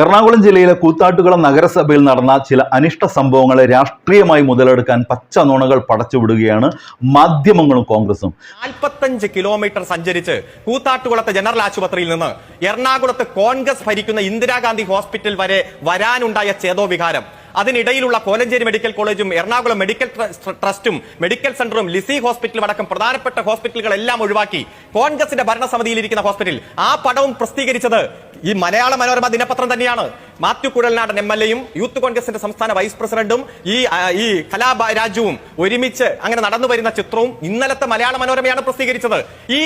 എറണാകുളം ജില്ലയിലെ കൂത്താട്ടുകുളം നഗരസഭയിൽ നടന്ന ചില അനിഷ്ട സംഭവങ്ങളെ രാഷ്ട്രീയമായി മുതലെടുക്കാൻ പച്ച നുണകൾ പടച്ചുവിടുകയാണ് മാധ്യമങ്ങളും കോൺഗ്രസും. നാൽപ്പത്തഞ്ച് കിലോമീറ്റർ സഞ്ചരിച്ച് കൂത്താട്ടുകുളത്തെ ജനറൽ ആശുപത്രിയിൽ നിന്ന് എറണാകുളത്ത് കോൺഗ്രസ് ഭരിക്കുന്ന ഇന്ദിരാഗാന്ധി ഹോസ്പിറ്റൽ വരെ വരാനുണ്ടായ ചേതോവികാരം. അതിനിടയിലുള്ള കോലഞ്ചേരി മെഡിക്കൽ കോളേജും എറണാകുളം മെഡിക്കൽ ട്രസ്റ്റും മെഡിക്കൽ സെന്ററും ലിസി ഹോസ്പിറ്റലും അടക്കം പ്രധാനപ്പെട്ട ഹോസ്പിറ്റലുകളെല്ലാം ഒഴിവാക്കി കോൺഗ്രസിന്റെ ഭരണസമിതിയിലിരിക്കുന്ന ഹോസ്പിറ്റൽ ആ പടവും പ്രസിദ്ധീകരിച്ചത് ഈ മലയാള മനോരമ ദിനപത്രം തന്നെയാണ്. മാത്യു കുഴൽനാടൻ എം എൽ എയും യൂത്ത് കോൺഗ്രസിന്റെ സംസ്ഥാന വൈസ് പ്രസിഡന്റും ഈ ഈ കലാരാജ്യവും ഒരുമിച്ച് അങ്ങനെ നടന്നു വരുന്ന ചിത്രവും ഇന്നലത്തെ മലയാള മനോരമയാണ് പ്രസിദ്ധീകരിച്ചത്. ഈ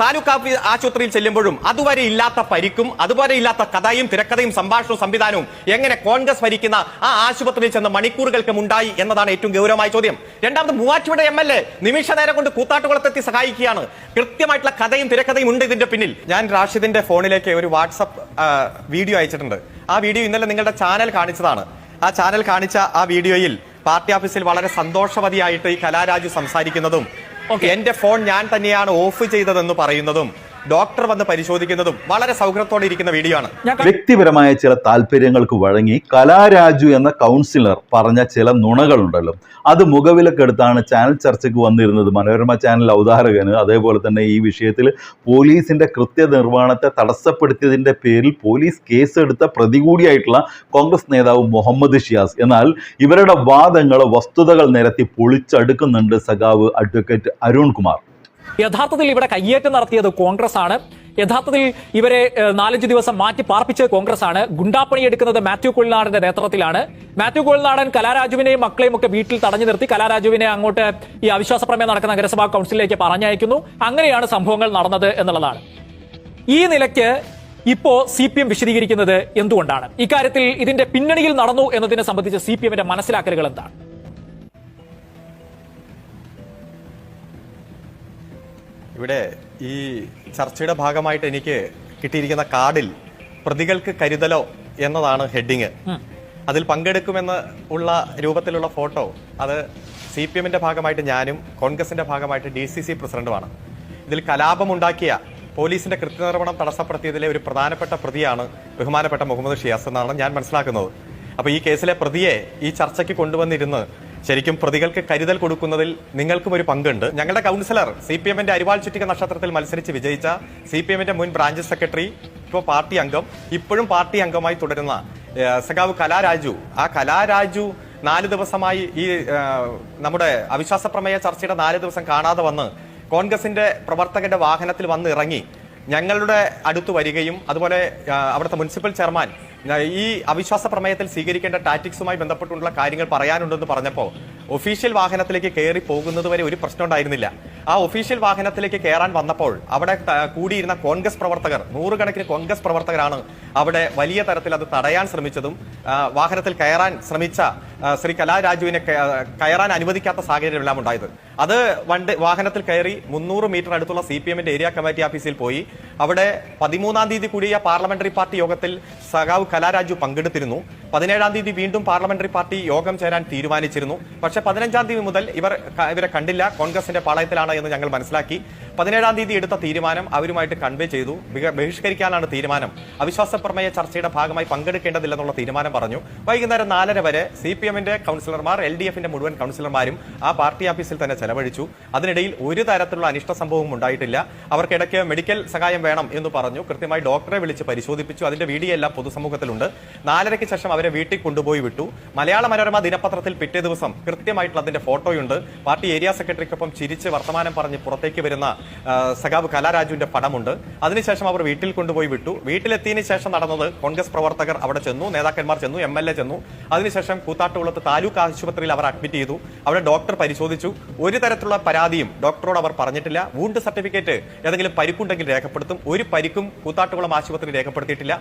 താലൂക്ക് ആശുപത്രിയിൽ ചെല്ലുമ്പോഴും അതുവരെ ഇല്ലാത്ത പരിക്കും അതുവരെ ഇല്ലാത്ത കഥയും തിരക്കഥയും സംഭാഷണവും സംവിധാനവും എങ്ങനെ കോൺഗ്രസ് ഭരിക്കുന്ന ആ ആശുപത്രിയിൽ ചെന്ന് മണിക്കൂറുകൾക്ക് ഉണ്ടായി എന്നതാണ് ഏറ്റവും ഗൗരവമായ ചോദ്യം. രണ്ടാമത് മൂവാറ്റുപുഴ എം എൽ എ നിമിഷ നേരം കൊണ്ട് കൂത്താട്ടുകുളത്തെത്തി സഹായിക്കുകയാണ്. കൃത്യമായിട്ടുള്ള കഥയും തിരക്കഥയും ഉണ്ട് ഇതിന്റെ പിന്നിൽ. ഞാൻ റാഷിദിന്റെ ഫോണിലേക്ക് ഒരു വാട്സപ്പ് വീഡിയോ അയച്ചിട്ടുണ്ട്. ആ വീഡിയോ ഇന്നലെ നിങ്ങളുടെ ചാനൽ കാണിച്ചതാണ്. ആ ചാനൽ കാണിച്ച ആ വീഡിയോയിൽ പാർട്ടി ഓഫീസിൽ വളരെ സന്തോഷവതിയായിട്ട് ഈ കലാരാജു സംസാരിക്കുന്നതും എന്റെ ഫോൺ ഞാൻ തന്നെയാണ് ഓഫ് ചെയ്തതെന്ന് പറയുന്നതും ഡോക്ടർ വന്ന് പരിശോധിക്കുന്നതും വളരെ സൗഹൃദത്തോടെ ഇരിക്കുന്ന വീഡിയോ ആണ് വ്യക്തിപരമായ ചില താല്പര്യങ്ങൾക്ക് വഴങ്ങി കലാരാജു എന്ന കൗൺസിലർ പറഞ്ഞ ചില നുണകളുണ്ടല്ലോ. അത് മുഖവിലക്കെടുത്താണ് ചാനൽ ചർച്ചയ്ക്ക് വന്നിരുന്നത്. മനോരമ ചാനൽ അവതാരകന് അതേപോലെ തന്നെ ഈ വിഷയത്തിൽ പോലീസിന്റെ കൃത്യനിർവഹണത്തെ തടസ്സപ്പെടുത്തിയതിന്റെ പേരിൽ പോലീസ് കേസെടുത്ത പ്രതി കൂടിയായിട്ടുള്ള കോൺഗ്രസ് നേതാവ് മുഹമ്മദ് ഷിയാസ്. എന്നാൽ ഇവരുടെ വാദങ്ങൾ വസ്തുതകൾ നിരത്തി പൊളിച്ചടുക്കുന്നുണ്ട് സഖാവ് അഡ്വക്കേറ്റ് അരുൺ കുമാർ യഥാർത്ഥത്തിൽ ഇവിടെ കയ്യേറ്റം നടത്തിയത് കോൺഗ്രസ് ആണ് യഥാർത്ഥത്തിൽ ഇവരെ നാലഞ്ച് ദിവസം മാറ്റി പാർപ്പിച്ചത് കോൺഗ്രസ് ആണ് ഗുണ്ടാപ്പണി എടുക്കുന്നത് മാത്യു കുഴൽനാടന്റെ നേതൃത്വത്തിലാണ്. മാത്യു കുഴൽനാടൻ കലാരാജുവിനെയും മക്കളെയും ഒക്കെ വീട്ടിൽ തടഞ്ഞു നിർത്തി കലാരാജുവിനെ അങ്ങോട്ട് ഈ അവിശ്വാസ പ്രമേയം നടക്കുന്ന നഗരസഭാ കൗൺസിലിലേക്ക് പറഞ്ഞയക്കുന്നു. അങ്ങനെയാണ് സംഭവങ്ങൾ നടന്നത് എന്നുള്ളതാണ്. ഈ നിലയ്ക്ക് ഇപ്പോ സി പി എം വിശദീകരിക്കുന്നത് എന്തുകൊണ്ടാണ്? ഇക്കാര്യത്തിൽ ഇതിന്റെ പിന്നണിയിൽ നടന്നു എന്നതിനെ സംബന്ധിച്ച് സി പി എമ്മിന്റെ മനസ്സിലാക്കലുകൾ എന്താണ്? ഇവിടെ ഈ ചർച്ചയുടെ ഭാഗമായിട്ട് എനിക്ക് കിട്ടിയിരിക്കുന്ന കാർഡിൽ പ്രതികൾക്ക് കരുതലോ എന്നതാണ് ഹെഡിങ്. അതിൽ പങ്കെടുക്കുമെന്ന് ഉള്ള രൂപത്തിലുള്ള ഫോട്ടോ അത് സി പി എമ്മിന്റെ ഭാഗമായിട്ട് ഞാനും കോൺഗ്രസിന്റെ ഭാഗമായിട്ട് ഡി സി സി പ്രസിഡന്റുമാണ്. ഇതിൽ കലാപമുണ്ടാക്കിയ പോലീസിന്റെ കൃത്യനിർവഹണം തടസ്സപ്പെടുത്തിയതിലെ ഒരു പ്രധാനപ്പെട്ട പ്രതിയാണ് ബഹുമാനപ്പെട്ട മുഹമ്മദ് ഷിയാസ് എന്നാണ് ഞാൻ മനസ്സിലാക്കുന്നത്. അപ്പൊ ഈ കേസിലെ പ്രതിയെ ഈ ചർച്ചയ്ക്ക് കൊണ്ടുവന്നിരുന്ന് ശരിക്കും പ്രതികൾക്ക് കരുതൽ കൊടുക്കുന്നതിൽ നിങ്ങൾക്കും ഒരു പങ്കുണ്ട്. ഞങ്ങളുടെ കൗൺസിലർ സി പി എമ്മിന്റെ അരിവാൾ ചുറ്റിക നക്ഷത്രത്തിൽ മത്സരിച്ച് വിജയിച്ച സി പി എമ്മിന്റെ മുൻ ബ്രാഞ്ച് സെക്രട്ടറി ഇപ്പോൾ പാർട്ടി അംഗം ഇപ്പോഴും പാർട്ടി അംഗമായി തുടരുന്ന സഖാവ് കലാരാജു. ആ കലാരാജു നാല് ദിവസമായി ഈ നമ്മുടെ അവിശ്വാസ പ്രമേയ ചർച്ചയുടെ നാല് ദിവസം കാണാതെ വന്ന് കോൺഗ്രസിന്റെ പ്രവർത്തകന്റെ വാഹനത്തിൽ വന്ന് ഇറങ്ങി ഞങ്ങളുടെ അടുത്ത് വരികയും അതുപോലെ അവിടുത്തെ മുനിസിപ്പൽ ചെയർമാൻ ഈ അവിശ്വാസ പ്രമേയത്തിൽ സ്വീകരിക്കേണ്ട ടാറ്റിക്സുമായി ബന്ധപ്പെട്ടുള്ള കാര്യങ്ങൾ പറയാനുണ്ടെന്ന് പറഞ്ഞപ്പോൾ ഒഫീഷ്യൽ വാഹനത്തിലേക്ക് കയറി പോകുന്നത് വരെ ഒരു പ്രശ്നം ഉണ്ടായിരുന്നില്ല. ആ ഒഫീഷ്യൽ വാഹനത്തിലേക്ക് കയറാൻ വന്നപ്പോൾ അവിടെ കൂടിയിരുന്ന കോൺഗ്രസ് പ്രവർത്തകർ നൂറുകണക്കിന് കോൺഗ്രസ് പ്രവർത്തകരാണ് അവിടെ വലിയ തരത്തിൽ അത് തടയാൻ ശ്രമിച്ചതും വാഹനത്തിൽ കയറാൻ ശ്രമിച്ച ശ്രീ കലാരാജുവിനെ കയറാൻ അനുവദിക്കാത്ത സാഹചര്യമെല്ലാം ഉണ്ടായത്. അത് വണ്ടി വാഹനത്തിൽ കയറി മുന്നൂറ് മീറ്റർ അടുത്തുള്ള സി ഏരിയ കമ്മിറ്റി ഓഫീസിൽ പോയി അവിടെ പതിമൂന്നാം തീയതി കൂടിയ പാർലമെന്ററി പാർട്ടി യോഗത്തിൽ സഖാവ് കലാരാജു പങ്കെടുത്തിരുന്നു. പതിനേഴാം തീയതി വീണ്ടും പാർലമെന്ററി പാർട്ടി യോഗം ചേരാൻ തീരുമാനിച്ചിരുന്നു. പക്ഷേ പതിനഞ്ചാം തീയതി മുതൽ ഇവർ ഇവരെ കണ്ടില്ല. കോൺഗ്രസിന്റെ പാളയത്തിലാണ് എന്ന് ഞങ്ങൾ മനസ്സിലാക്കി. പതിനേഴാം തീയതി എടുത്ത തീരുമാനം അവരുമായിട്ട് കൺവേ ചെയ്തു. ബഹിഷ്ക- ബഹിഷ്കരിക്കാനാണ് തീരുമാനം. അവിശ്വാസ പ്രമേയ ചർച്ചയുടെ ഭാഗമായി പങ്കെടുക്കേണ്ടതില്ലെന്നുള്ള തീരുമാനം പറഞ്ഞു. വൈകുന്നേരം നാലര വരെ സി പി എമ്മിന്റെ കൗൺസിലർമാർ എൽ ഡി എഫിന്റെ മുഴുവൻ കൗൺസിലർമാരും ആ പാർട്ടി ഓഫീസിൽ തന്നെ ചെലവഴിച്ചു. അതിനിടയിൽ ഒരു തരത്തിലുള്ള അനിഷ്ട സംഭവവും ഉണ്ടായിട്ടില്ല. അവർക്കിടയ്ക്ക് മെഡിക്കൽ സഹായം വേണം എന്ന് പറഞ്ഞു. കൃത്യമായി ഡോക്ടറെ വിളിച്ച് പരിശോധിപ്പിച്ചു. അതിന്റെ വീഡിയോ എല്ലാം പൊതുസമൂഹത്തിലുണ്ട്. നാലരയ്ക്ക് ശേഷം അവരെ വീട്ടിൽ കൊണ്ടുപോയി വിട്ടു. മലയാള മനോരമ ദിനപത്രത്തിൽ പിറ്റേ ദിവസം കൃത്യമായിട്ടുള്ള അതിന്റെ ഫോട്ടോയുണ്ട്. പാർട്ടി ഏരിയ സെക്രട്ടറിക്കൊപ്പം ചിരിച്ച് വർത്തമാനം പറഞ്ഞ് പുറത്തേക്ക് വരുന്ന സഖാവ് കലാരാജുവിന്റെ പടമുണ്ട്. അതിനുശേഷം അവർ വീട്ടിൽ കൊണ്ടുപോയി വിട്ടു. വീട്ടിലെത്തിയതിനു ശേഷം നടന്നത് കോൺഗ്രസ് പ്രവർത്തകർ അവിടെ ചെന്നു നേതാക്കന്മാർ ചെന്നു എം എൽ എ ചെന്നു. അതിനുശേഷം കൂത്താട്ടുകുളത്ത് താലൂക്ക് ആശുപത്രിയിൽ അവർ അഡ്മിറ്റ് ചെയ്തു. അവിടെ ഡോക്ടർ പരിശോധിച്ചു. ഒരു തരത്തിലുള്ള പരാതിയും ഡോക്ടറോട് അവർ പറഞ്ഞിട്ടില്ല. വൂണ്ട് സർട്ടിഫിക്കറ്റ് ഏതെങ്കിലും പരിക്കുണ്ടെങ്കിൽ രേഖപ്പെടുത്തും. ഒരു പരിക്കും കൂത്താട്ടുകുളം ആശുപത്രി രേഖപ്പെടുത്തിയിട്ടില്ല.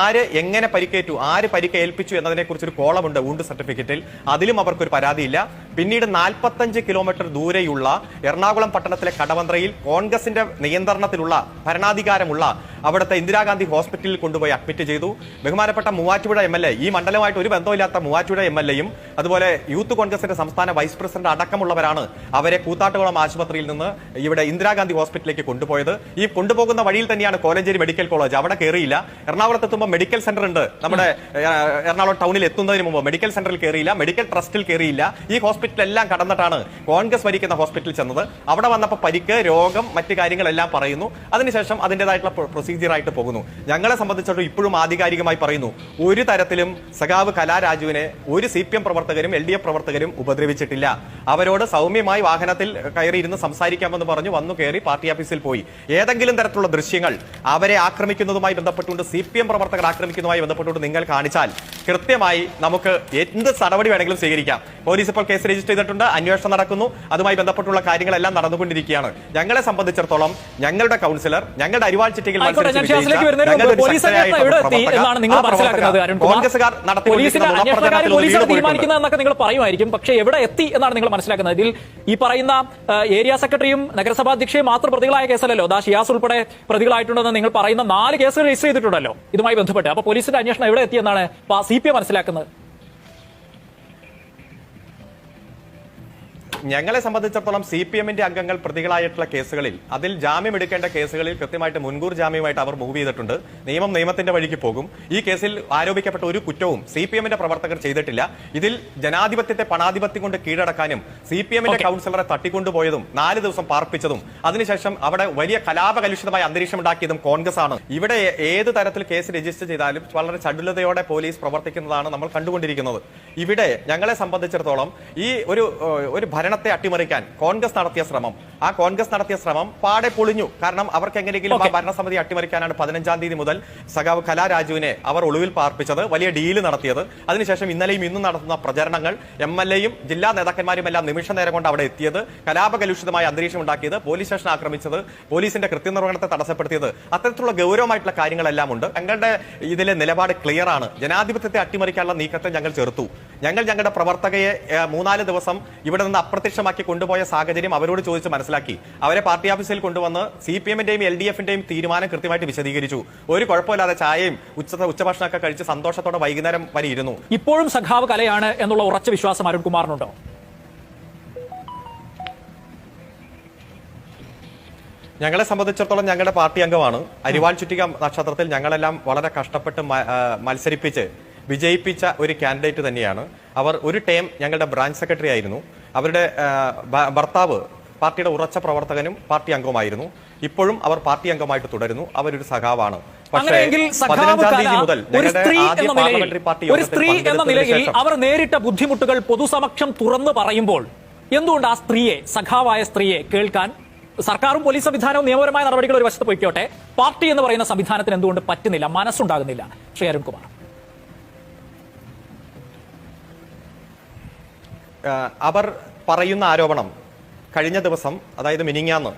ആര് എങ്ങനെ പരിക്കേറ്റു? ആര് പരിക്ക് ഏൽപ്പിച്ചു എന്നതിനെ കുറിച്ച് ഒരു കോളമുണ്ട് ഊണ്ട് സർട്ടിഫിക്കറ്റിൽ അതിലും അവർക്കൊരു പരാതിയില്ല. പിന്നീട് നാൽപ്പത്തഞ്ച് കിലോമീറ്റർ ദൂരെയുള്ള എറണാകുളം പട്ടണത്തിലെ കടവന്ത്രയിൽ കോൺഗ്രസിന്റെ നിയന്ത്രണത്തിലുള്ള ഭരണാധികാരമുള്ള അവിടുത്തെ ഇന്ദിരാഗാന്ധി ഹോസ്പിറ്റലിൽ കൊണ്ടുപോയി അഡ്മിറ്റ് ചെയ്തു. ബഹുമാനപ്പെട്ട മൂവാറ്റുപുഴ എം എൽ എ ഈ മണ്ഡലമായിട്ട് ഒരു ബന്ധമില്ലാത്ത മൂവാറ്റുപുഴ എം എൽ എയും അതുപോലെ യൂത്ത് കോൺഗ്രസിന്റെ സംസ്ഥാന വൈസ് പ്രസിഡന്റ് അടക്കമുള്ളവരാണ് അവരെ കൂത്താട്ടുകുളം ആശുപത്രിയിൽ നിന്ന് ഇവിടെ ഇന്ദിരാഗാന്ധി ഹോസ്പിറ്റലിലേക്ക് കൊണ്ടുപോയത്. ഈ കൊണ്ടുപോകുന്ന വഴിയിൽ തന്നെയാണ് കോലഞ്ചേരി മെഡിക്കൽ കോളേജ് അവിടെ കയറിയില്ല എറണാകുളത്ത് എത്തുമ്പോൾ മെഡിക്കൽ സെന്റർ ഉണ്ട്. നമ്മുടെ എറണാകുളം ടൗണിൽ എത്തുന്നതിന് മുമ്പ് മെഡിക്കൽ സെന്ററിൽ കയറിയില്ല മെഡിക്കൽ ട്രസ്റ്റിൽ കയറിയില്ല ഈ ഹോസ്പിറ്റൽ എല്ലാം കടന്നിട്ടാണ് കോൺഗ്രസ് ഭരിക്കുന്ന ഹോസ്പിറ്റലിൽ ചെന്നത്. അവിടെ വന്നപ്പോൾ പരിക്ക് രോഗം മറ്റു കാര്യങ്ങളെല്ലാം പറയുന്നു. അതിനുശേഷം അതിന്റെതായിട്ടുള്ള പ്രൊസീജിയറായിട്ട് പോകുന്നു. ഞങ്ങളെ സംബന്ധിച്ചിടത്തോളം ഇപ്പോഴും ആധികാരികമായി പറയുന്നു ഒരു തരത്തിലും സഖാവ് കലാരാജുവിനെ ഒരു സി പി എം പ്രവർത്തകരും എൽ ഡി എഫ് പ്രവർത്തകരും ഉപദ്രവിച്ചിട്ടില്ല. അവരോട് സൗമ്യമായി വാഹനത്തിൽ കയറിയിരുന്ന് സംസാരിക്കാമെന്ന് പറഞ്ഞു വന്നു കയറി പാർട്ടി ഓഫീസിൽ പോയി. ഏതെങ്കിലും തരത്തിലുള്ള ദൃശ്യങ്ങൾ അവരെ ആക്രമിക്കുന്നതുമായി ബന്ധപ്പെട്ടുകൊണ്ട് സി പി എം പ്രവർത്തകർ ആക്രമിക്കുന്നതുമായി ബന്ധപ്പെട്ടുകൊണ്ട് നിങ്ങൾ കാണിച്ചാൽ കൃത്യമായി നമുക്ക് എന്ത് നടപടി വേണമെങ്കിലും സ്വീകരിക്കാം. പോലീസ് ഇപ്പോൾ കേസ് രജിസ്റ്റർ ചെയ്തിട്ടുണ്ട് അന്വേഷണം നടക്കുന്നു. അതുമായി ബന്ധപ്പെട്ടുള്ള കാര്യങ്ങളെല്ലാം നടന്നുകൊണ്ടിരിക്കുകയാണ്. ഞങ്ങളെ സംബന്ധിച്ചിടത്തോളം ഞങ്ങളുടെ കൗൺസിലർ ഞങ്ങളുടെ അരിവാൾ അരുൺകുമാർ കോൺഗ്രസുകാർ നിങ്ങൾ പറയുമായിരിക്കും. പക്ഷേ എവിടെ എത്തി എന്നാണ് നിങ്ങൾ മനസ്സിലാക്കുന്നത്. ഇതിൽ ഈ പറയുന്ന ഏരിയ സെക്രട്ടറിയും നഗരസഭാ അധ്യക്ഷയും മാത്രം പ്രതികളായ കേസല്ലല്ലോ. ദാ ഷിയാസ് ഉൾപ്പെടെ പ്രതികളായിട്ടുണ്ടെന്ന് നിങ്ങൾ പറയുന്ന നാല് കേസുകൾ രജിസ്റ്റർ ചെയ്തിട്ടുണ്ടല്ലോ. ഇതുമായി ബന്ധപ്പെട്ട്. അപ്പൊ പോലീസിന്റെ അന്വേഷണം എവിടെ എത്തിയെന്നാണ് സി പി എം മനസ്സിലാക്കുന്നത്. ഞങ്ങളെ സംബന്ധിച്ചിടത്തോളം സി പി എമ്മിന്റെ അംഗങ്ങൾ പ്രതികളായിട്ടുള്ള കേസുകളിൽ അതിൽ ജാമ്യം എടുക്കേണ്ട കേസുകളിൽ കൃത്യമായിട്ട് മുൻകൂർ ജാമ്യമായിട്ട് അവർ മൂവ് ചെയ്തിട്ടുണ്ട്. നിയമം നിയമത്തിന്റെ വഴിക്ക് പോകും. ഈ കേസിൽ ആരോപിക്കപ്പെട്ട ഒരു കുറ്റവും സി പി എമ്മിന്റെ പ്രവർത്തകർ ചെയ്തിട്ടില്ല. ഇതിൽ ജനാധിപത്യത്തെ പണാധിപത്യം കൊണ്ട് കീഴടക്കാനും സി പി എമ്മിന്റെ. കൗൺസിലറെ തട്ടിക്കൊണ്ടുപോയതും നാല് ദിവസം പാർപ്പിച്ചതും അതിനുശേഷം അവിടെ വലിയ കലാപകലുഷിതമായ അന്തരീക്ഷം ഉണ്ടാക്കിയതും കോൺഗ്രസ് ആണ് ഇവിടെ ഏത് തരത്തിൽ കേസ് രജിസ്റ്റർ ചെയ്താലും വളരെ ചടുലതയോടെ പോലീസ് പ്രവർത്തിക്കുന്നതാണ് നമ്മൾ കണ്ടുകൊണ്ടിരിക്കുന്നത്. ഇവിടെ ഞങ്ങളെ സംബന്ധിച്ചിടത്തോളം ഈ ഒരു ഒരു ഒരു ഭരണത്തെ അട്ടിമറിക്കാൻ കോൺഗ്രസ് നടത്തിയ ശ്രമം. ആ കോൺഗ്രസ് നടത്തിയ ശ്രമം പാടെ പൊളിഞ്ഞു. കാരണം അവർക്ക് എങ്ങനെയെങ്കിലും ആ ഭരണസമിതി അട്ടിമറിക്കാനാണ് പതിനഞ്ചാം തീയതി മുതൽ സഖാവ് കലാരാജുവിനെ അവർ ഒളിവിൽ പാർപ്പിച്ചത് വലിയ ഡീൽ നടത്തിയത്. അതിനുശേഷം ഇന്നലെയും ഇന്നും നടത്തുന്ന പ്രചരണങ്ങൾ എം എൽ എയും ജില്ലാ നേതാക്കന്മാരും എല്ലാം നിമിഷ നേരം കൊണ്ട് അവിടെ എത്തിയത് കലാപകലുഷിതമായ അന്തരീക്ഷം ഉണ്ടാക്കിയത് പോലീസ് സ്റ്റേഷൻ ആക്രമിച്ചത് പോലീസിന്റെ കൃത്യനിർവഹണത്തെ തടസ്സപ്പെടുത്തിയത്. അത്തരത്തിലുള്ള ഗൗരവമായിട്ടുള്ള കാര്യങ്ങളെല്ലാം ഉണ്ട് ഞങ്ങളുടെ ഇതിലെ നിലപാട് ക്ലിയർ ആണ്. ജനാധിപത്യത്തെ അട്ടിമറിക്കാനുള്ള നീക്കത്തെ ഞങ്ങൾ ചെറുത്തു. ഞങ്ങൾ ഞങ്ങളുടെ പ്രവർത്തകയെ മൂന്നാൽ ദിവസം ഇവിടെ നിന്ന് അപ്രത്യക്ഷമാക്കി കൊണ്ടുപോയ സാഹചര്യം അവരോട് ചോദിച്ച് മനസ്സിലാക്കി. അവരെ പാർട്ടി ഓഫീസിൽ കൊണ്ടുവന്ന് സി പി എമ്മിന്റെയും എൽ ഡി എഫിന്റെയും തീരുമാനം കൃത്യമായിട്ട് വിശദീകരിച്ചു. ഒരു കുഴപ്പമില്ലാതെ ചായയും ഉച്ച ഉച്ചഭക്ഷണമൊക്കെ കഴിച്ച് സന്തോഷത്തോടെ വൈകുന്നേരം വരെ ഇരുന്നു. ഇപ്പോഴും സഖാവ് കലയാണ് എന്നുള്ള ഉറച്ച വിശ്വാസം അരുൺകുമാറിനുണ്ടോ? ഞങ്ങളെ സംബന്ധിച്ചിടത്തോളം ഞങ്ങളുടെ പാർട്ടി അംഗമാണ്. അരിവാൾ ചുറ്റിക നക്ഷത്രത്തിൽ ഞങ്ങളെല്ലാം വളരെ കഷ്ടപ്പെട്ട് മത്സരിപ്പിച്ച് വിജയിപ്പിച്ച ഒരു കാൻഡിഡേറ്റ് തന്നെയാണ്. അവർ ഒരു ടൈം ഞങ്ങളുടെ ബ്രാഞ്ച് സെക്രട്ടറി ആയിരുന്നു. അവരുടെ ഭർത്താവ് പാർട്ടിയുടെ ഉറച്ച പ്രവർത്തകനും പാർട്ടി അംഗവുമായിരുന്നു. ഇപ്പോഴും അവർ പാർട്ടി അംഗമായിട്ട് തുടരുന്നു. അവരൊരു സഖാവാണ്. ഒരു സ്ത്രീ എന്ന നിലയിൽ അവർ നേരിട്ട ബുദ്ധിമുട്ടുകൾ പൊതുസമക്ഷം തുറന്നു പറയുമ്പോൾ എന്തുകൊണ്ട് ആ സ്ത്രീയെ സഖാവായ സ്ത്രീയെ കേൾക്കാൻ സർക്കാരും പോലീസ് സംവിധാനവും നിയമപരമായ നടപടികൾ ഒരു വശത്ത് പോയിക്കോട്ടെ? പാർട്ടി എന്ന് പറയുന്ന സംവിധാനത്തിന് എന്തുകൊണ്ട് പറ്റുന്നില്ല? മനസ്സുണ്ടാകുന്നില്ല. ശ്രീ അരുൺകുമാർ. അവർ പറയുന്ന ആരോപണം കഴിഞ്ഞ ദിവസം അതായത് മിനിങ്ങാന്ന്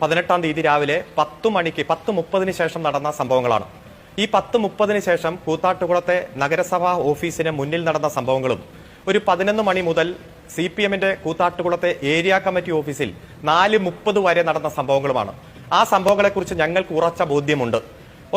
പതിനെട്ടാം തീയതി രാവിലെ പത്ത് മണിക്ക് പത്ത് മുപ്പതിന് ശേഷം നടന്ന സംഭവങ്ങളാണ്. ഈ പത്ത് മുപ്പതിന് ശേഷം കൂത്താട്ടുകുളത്തെ നഗരസഭാ ഓഫീസിന് മുന്നിൽ നടന്ന സംഭവങ്ങളും ഒരു പതിനൊന്ന് മണി മുതൽ സി പി എമ്മിന്റെ കൂത്താട്ടുകുളത്തെ ഏരിയ കമ്മിറ്റി ഓഫീസിൽ നാല് മുപ്പത് വരെ നടന്ന സംഭവങ്ങളുമാണ്. ആ സംഭവങ്ങളെക്കുറിച്ച് ഞങ്ങൾക്ക് ഉറച്ച ബോധ്യമുണ്ട്.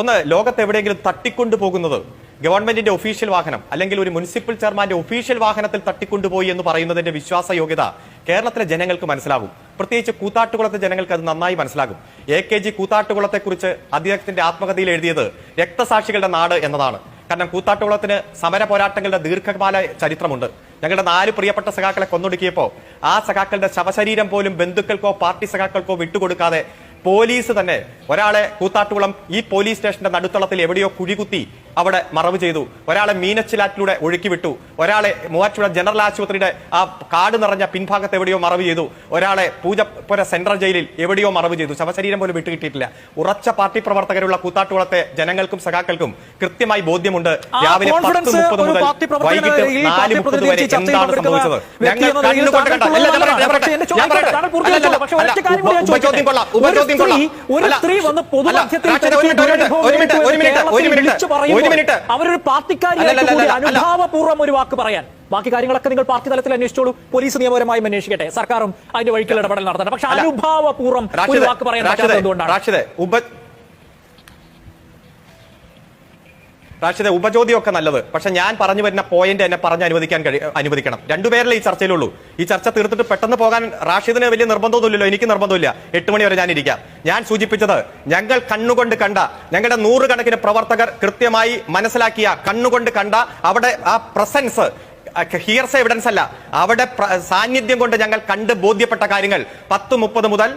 ഒന്ന് ലോകത്ത് എവിടെയെങ്കിലും തട്ടിക്കൊണ്ടു പോകുന്നത് ഗവൺമെന്റിന്റെ ഒഫീഷ്യൽ വാഹനം അല്ലെങ്കിൽ ഒരു മുനിസിപ്പൽ ചെയർമാന്റെ ഒഫീഷ്യൽ വാഹനത്തിൽ തട്ടിക്കൊണ്ടുപോയി എന്ന് പറയുന്നതിന്റെ വിശ്വാസ യോഗ്യത കേരളത്തിലെ ജനങ്ങൾക്ക് മനസ്സിലാകും. പ്രത്യേകിച്ച് കൂത്താട്ടുകുളത്തെ ജനങ്ങൾക്ക് അത് നന്നായി മനസ്സിലാകും. എ കെ ജി കൂത്താട്ടുകുളത്തെക്കുറിച്ച് അദ്ദേഹത്തിന്റെ ആത്മകഥയിൽ എഴുതിയത് രക്തസാക്ഷികളുടെ നാട് എന്നതാണ്. കാരണം കൂത്താട്ടുകുളത്തിന് സമര പോരാട്ടങ്ങളുടെ ദീർഘകാല ചരിത്രമുണ്ട്. ഞങ്ങളുടെ നാല് പ്രിയപ്പെട്ട സഖാക്കളെ കൊന്നൊടുക്കിയപ്പോൾ ആ സഖാക്കളുടെ ശവശരീരം പോലും ബന്ധുക്കൾക്കോ പാർട്ടി സഖാക്കൾക്കോ വിട്ടുകൊടുക്കാതെ പോലീസ് തന്നെ ഒരാളെ കൂത്താട്ടുകുളം ഈ പോലീസ് സ്റ്റേഷന്റെ നടുത്തളത്തിൽ എവിടെയോ കുഴികുത്തി അവിടെ മറവ് ചെയ്തു. ഒരാളെ മീനച്ചിലാറ്റിലൂടെ ഒഴുക്കി വിട്ടു ഒരാളെ മൂവാറ്റുപുഴ ജനറൽ ആശുപത്രിയുടെ ആ കാട് നിറഞ്ഞ പിൻഭാഗത്ത് എവിടെയോ മറവ് ചെയ്തു. ഒരാളെ പൂജപ്പുര സെൻട്രൽ ജയിലിൽ എവിടെയോ മറവ് ചെയ്തു. ശവശരീരം പോലും വിട്ടുകിട്ടിയിട്ടില്ല ഉറച്ച പാർട്ടി പ്രവർത്തകരുള്ള കൂത്താട്ടുകുളത്തെ ജനങ്ങൾക്കും സഖാക്കൾക്കും കൃത്യമായി ബോധ്യമുണ്ട്. രാവിലെ പത്ത് മുപ്പത് ഒരു മുതൽ വൈകിട്ട് നാല് മുപ്പത് വരെ എന്താണ് സംഭവിച്ചത്? നിലയിൽ കണ്ണുകൊണ്ട് കണ്ട ഞാൻ പറയട്ടെ, ഉപചോദ്യം കൊള്ളാം, ഒരു ഉപചോദ്യം കൊള്ളാം. ഒരു മിനിറ്റ് സ്ത്രീ വന്ന് പൊതുമധ്യത്തിൽ ഒരു മിനിറ്റ്, ഒരു മിനിറ്റ്, ഒരു മിനിറ്റ്, അവരൊരു പാർട്ടിക്കാരിയായിട്ട് അല്ല. അനുഭാവപൂർവം ഒരു വാക്ക് പറയാൻ. ബാക്കി കാര്യങ്ങളൊക്കെ നിങ്ങൾ പാർട്ടി തലത്തിൽ അന്വേഷിച്ചോളൂ. പോലീസ് നിയമപരമായി അന്വേഷിക്കട്ടെ. സർക്കാരും അതിന്റെ വഴിക്കുള്ള ഇടപെടൽ നടത്തണം പക്ഷെ. അനുഭാവപൂർവം ഒരു വാക്ക് പറയാൻ എന്തുകൊണ്ടാണ് റാഷിദെ, ഉപ റാഷിദെ ഉപചോദ്യമൊക്കെ നല്ലത്. പക്ഷെ ഞാൻ പറഞ്ഞു വരുന്ന പോയിന്റ് എന്നെ പറഞ്ഞ് അനുവദിക്കാൻ കഴി അനുവദിക്കണം. രണ്ടുപേരല്ലേ ഈ ചർച്ചയിലുള്ളൂ. ഈ ചർച്ച തീർത്തിട്ട് പെട്ടെന്ന് പോകാൻ റാഷിദിന് വലിയ നിർബന്ധമൊന്നുമില്ലല്ലോ. എനിക്ക് നിർബന്ധമില്ല. എട്ട് മണി വരെ ഞാൻ ഇരിക്കാം ഞാൻ സൂചിപ്പിച്ചത് ഞങ്ങൾ കണ്ണുകൊണ്ട് കണ്ട ഞങ്ങളുടെ നൂറുകണക്കിന് പ്രവർത്തകർ കൃത്യമായി മനസ്സിലാക്കിയ കണ്ണുകൊണ്ട് കണ്ട അവിടെ ആ പ്രസൻസ് ഹിയർസ് എവിഡൻസ് അല്ല. അവിടെ സാന്നിധ്യം കൊണ്ട് ഞങ്ങൾ കണ്ട് ബോധ്യപ്പെട്ട കാര്യങ്ങൾ. പത്ത് മുപ്പത് മുതൽ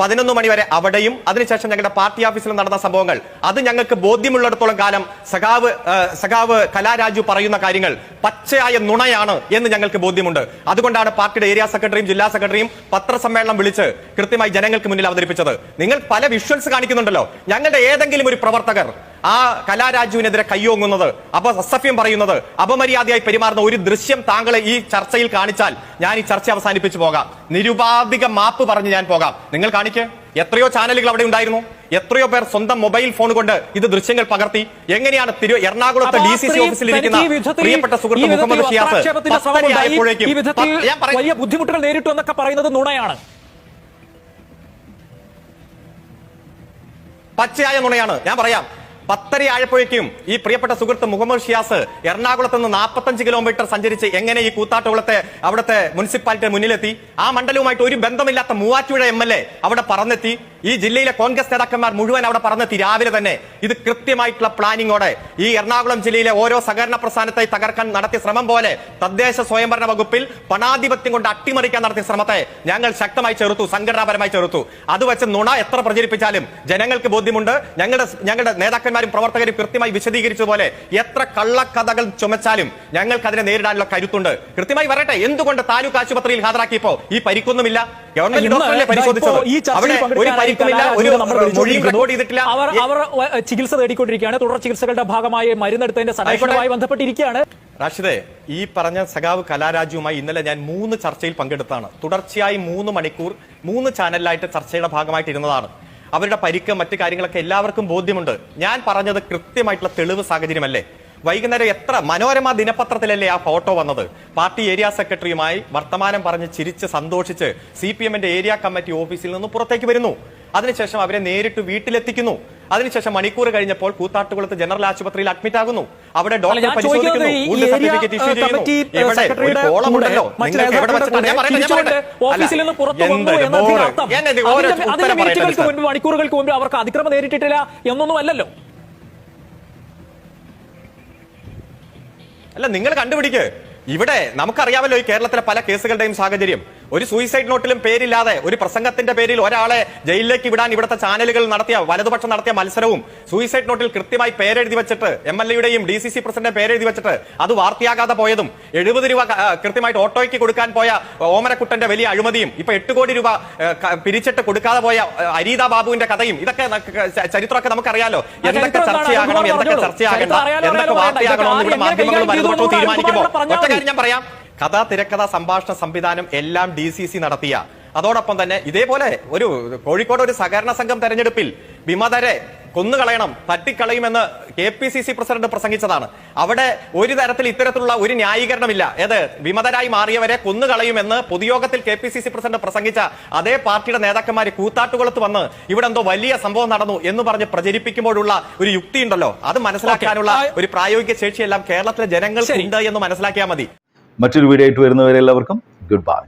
പതിനൊന്ന് മണി വരെ അവിടെയും അതിനുശേഷം ഞങ്ങളുടെ പാർട്ടി ഓഫീസിൽ നടന്ന സംഭവങ്ങൾ. അത് ഞങ്ങൾക്ക് ബോധ്യമുള്ളിടത്തോളം കാലം സഖാവ് സഖാവ് കലാരാജു പറയുന്ന കാര്യങ്ങൾ പച്ചയായ നുണയാണ് എന്ന് ഞങ്ങൾക്ക് ബോധ്യമുണ്ട്. അതുകൊണ്ടാണ് പാർട്ടിയുടെ ഏരിയ സെക്രട്ടറിയും ജില്ലാ സെക്രട്ടറിയും പത്രസമ്മേളനം വിളിച്ച് കൃത്യമായി ജനങ്ങൾക്ക് മുന്നിൽ അവതരിപ്പിച്ചത്. നിങ്ങൾ പല വിഷ്വൽസ് കാണിക്കുന്നുണ്ടല്ലോ. ഞങ്ങളുടെ ഏതെങ്കിലും ഒരു പ്രവർത്തകർ ആ കലാരാജുവിനെതിരെ കയ്യോങ്ങുന്നത് അപ്പൊ അസഫ്യം പറയുന്നത് അപമര്യാദയായി പെരുമാറുന്ന ഒരു ദൃശ്യം താങ്കളെ ഈ ചർച്ചയിൽ കാണിച്ചാൽ ഞാൻ ഈ ചർച്ച അവസാനിപ്പിച്ചു പോകാം. നിരുപാധിക മാപ്പ് പറഞ്ഞ് ഞാൻ പോകാം. നിങ്ങൾ കാണിക്കേ. എത്രയോ ചാനലുകൾ അവിടെ ഉണ്ടായിരുന്നു. എത്രയോ പേർ സ്വന്തം മൊബൈൽ ഫോൺ കൊണ്ട് ഇത് ദൃശ്യങ്ങൾ പകർത്തി. എങ്ങനെയാണ് തിരു എറണാകുളത്തെ ഡി സി സി ഓഫീസിൽ ഇരിക്കുന്ന പ്രിയപ്പെട്ട സുഹൃത്ത് മുഹമ്മദ് ഷിയാസ് വലിയ ബുദ്ധിമുട്ടുകൾ നേരിട്ടു എന്നൊക്കെ പറയുന്നത് നുണയാണ്. പച്ചയായ നുണയാണ്. ഞാൻ പറയാം. പത്തര ആയപ്പോഴേക്കും ഈ പ്രിയപ്പെട്ട സുഹൃത്ത് മുഹമ്മദ് ഷിയാസ് എറണാകുളത്ത് നിന്ന് നാൽപ്പത്തഞ്ച് കിലോമീറ്റർ സഞ്ചരിച്ച് എങ്ങനെ ഈ കൂത്താട്ടുകുളത്തെ അവിടുത്തെ മുനിസിപ്പാലിറ്റി മുന്നിലെത്തി? ആ മണ്ഡലവുമായിട്ട് ഒരു ബന്ധമില്ലാത്ത മൂവാറ്റുപുഴ എം എൽ എ അവിടെ പറന്നെത്തി. ഈ ജില്ലയിലെ കോൺഗ്രസ് നേതാക്കന്മാർ മുഴുവൻ അവിടെ പറന്നെത്തി രാവിലെ തന്നെ. ഇത് കൃത്യമായിട്ടുള്ള പ്ലാനിങ്ങോടെ ഈ എറണാകുളം ജില്ലയിലെ ഓരോ സഹകരണ പ്രസ്ഥാനത്തെ തകർക്കാൻ നടത്തിയ ശ്രമം പോലെ തദ്ദേശ സ്വയംഭരണ വകുപ്പിൽ പണാധിപത്യം കൊണ്ട് അട്ടിമറിക്കാൻ നടത്തിയ ശ്രമത്തെ ഞങ്ങൾ ശക്തമായി ചെറുത്തു സംഘടനാപരമായി ചെറുത്തു. അത് വെച്ച് നുണ എത്ര പ്രചരിപ്പിച്ചാലും ജനങ്ങൾക്ക് ബോധ്യമുണ്ട്. ഞങ്ങളുടെ ഞങ്ങളുടെ നേതാക്കന്മാരും പ്രവർത്തകരും കൃത്യമായി വിശദീകരിച്ചതുപോലെ എത്ര കള്ളക്കഥകൾ ചുമച്ചാലും ഞങ്ങൾക്ക് അതിനെ നേരിടാനുള്ള കരുത്തുണ്ട് കൃത്യമായി പറയട്ടെ എന്തുകൊണ്ട് താലൂക്ക് ആശുപത്രിയിൽ ഹാജരാക്കിയപ്പോ ഈ പരിക്കൊന്നുമില്ല ഗവൺമെന്റ് ഡോക്ടറല്ലേ പരിശോധിച്ചത് അവിടെ ഒരു പരിക്കുമില്ല ഒരു മൊഴിയും റെക്കോർഡ് ചെയ്തിട്ടില്ല അവർ അവർ ചികിത്സ തേടിക്കൊണ്ടിരിക്കുകയാണ് തുടർ ചികിത്സകളുടെ ഭാഗമായി മരുന്നെടുത്തതിന്റെ സംരക്ഷണവുമായി ബന്ധപ്പെട്ടിരിക്കുകയാണ് റാഷിദെ ഈ പറഞ്ഞ സഖാവ് കലാരാജുവുമായി ഇന്നലെ ഞാൻ മൂന്ന് ചർച്ചയിൽ പങ്കെടുത്താണ് തുടർച്ചയായി മൂന്ന് മണിക്കൂർ മൂന്ന് ചാനലിലായിട്ട് ചർച്ചയുടെ ഭാഗമായിട്ട് ഇരുന്നതാണ് അവരുടെ പരിക്ക് മറ്റു കാര്യങ്ങളൊക്കെ എല്ലാവർക്കും ബോധ്യമുണ്ട്. ഞാൻ പറഞ്ഞത് കൃത്യമായിട്ടുള്ള തെളിവ് സാഹചര്യമല്ലേ? വൈകുന്നേരം എത്ര മനോരമ ദിനപത്രത്തിലല്ലേ ആ ഫോട്ടോ വന്നത്? പാർട്ടി ഏരിയ സെക്രട്ടറിയുമായി വർത്തമാനം പറഞ്ഞ് ചിരിച്ച് സന്തോഷിച്ച് സി പി എമ്മിന്റെ ഏരിയ കമ്മിറ്റി ഓഫീസിൽ നിന്ന് പുറത്തേക്ക് വരുന്നു. അതിനുശേഷം അവരെ നേരിട്ട് വീട്ടിലെത്തിക്കുന്നു. അതിനുശേഷം മണിക്കൂർ കഴിഞ്ഞപ്പോൾ കൂത്താട്ടുകുളത്ത് ജനറൽ ആശുപത്രിയിൽ അഡ്മിറ്റ് ആകുന്നു. അവിടെ ഡോക്ടർ മണിക്കൂറുകൾക്ക് മുൻപ് അവർക്ക് അതിക്രമം നേരിട്ടിട്ടില്ല എന്നൊന്നും അല്ലല്ലോ. അല്ല നിങ്ങൾ കണ്ടുപിടിക്ക്. ഇവിടെ നമുക്കറിയാമല്ലോ ഈ കേരളത്തിലെ പല കേസുകളുടെയും സാഹചര്യം. ഒരു സൂയിസൈഡ് നോട്ടിലും പേരില്ലാതെ ഒരു പ്രസംഗത്തിന്റെ പേരിൽ ഒരാളെ ജയിലിലേക്ക് വിടാൻ ഇവിടുത്തെ ചാനലുകൾ നടത്തിയ വലതുപക്ഷം നടത്തിയ മത്സരവും സൂയിസൈഡ് നോട്ടിൽ കൃത്യമായി പേരെഴുതി വെച്ചിട്ട് എം എൽ എയുടെയും ഡി സി സി പ്രസിഡന്റ് പേരെഴുതി വെച്ചിട്ട് അത് വാർത്തയാകാതെ പോയതും എഴുപത് രൂപ കൃത്യമായിട്ട് ഓട്ടോയ്ക്ക് കൊടുക്കാൻ പോയ ഓമരക്കുട്ടന്റെ വലിയ അഴിമതിയും ഇപ്പൊ എട്ട് കോടി രൂപ പിരിച്ചിട്ട് കൊടുക്കാതെ പോയ അരീത ബാബുവിന്റെ കഥയും ഇതൊക്കെ ചരിത്രമൊക്കെ നമുക്കറിയാലോ? എന്തൊക്കെ ചർച്ചയാകണം എന്തൊക്കെ ചർച്ചയാകണം എന്തൊക്കെ വാർത്തയാകണം എന്ന് ഇവിടെ മാധ്യമങ്ങളും വലതുപക്ഷവും തീരുമാനിക്കുമ്പോൾ ഒറ്റ കാര്യം ഞാൻ പറയാം. കഥ തിരക്കഥ സംഭാഷണ സംവിധാനം എല്ലാം ഡി സി സി നടത്തിയ. അതോടൊപ്പം തന്നെ ഇതേപോലെ ഒരു കോഴിക്കോട് ഒരു സഹകരണ സംഘം തെരഞ്ഞെടുപ്പിൽ വിമതരെ കൊന്നുകളയണം തട്ടിക്കളയുമെന്ന് K P C C president പ്രസംഗിച്ചതാണ്. അവിടെ ഒരു തരത്തിൽ ഇത്തരത്തിലുള്ള ഒരു ന്യായീകരണമില്ല. ഏത്? വിമതരായി മാറിയവരെ കൊന്നുകളയുമെന്ന് പൊതുയോഗത്തിൽ K P C C president പ്രസംഗിച്ച അതേ പാർട്ടിയുടെ നേതാക്കന്മാർ കൂത്താട്ടുകുളത്ത് വന്ന് ഇവിടെ എന്തോ വലിയ സംഭവം നടന്നു എന്ന് പറഞ്ഞ് പ്രചരിപ്പിക്കുമ്പോഴുള്ള ഒരു യുക്തി ഉണ്ടല്ലോ അത് മനസ്സിലാക്കാനുള്ള ഒരു പ്രായോഗിക ശേഷിയെല്ലാം കേരളത്തിലെ ജനങ്ങൾക്ക്. ഉണ്ട് എന്ന് മനസ്സിലാക്കിയാൽ മതി. മറ്റൊരു വീഡിയോ ആയിട്ട് വരുന്നവരെല്ലാവർക്കും ഗുഡ് ബൈ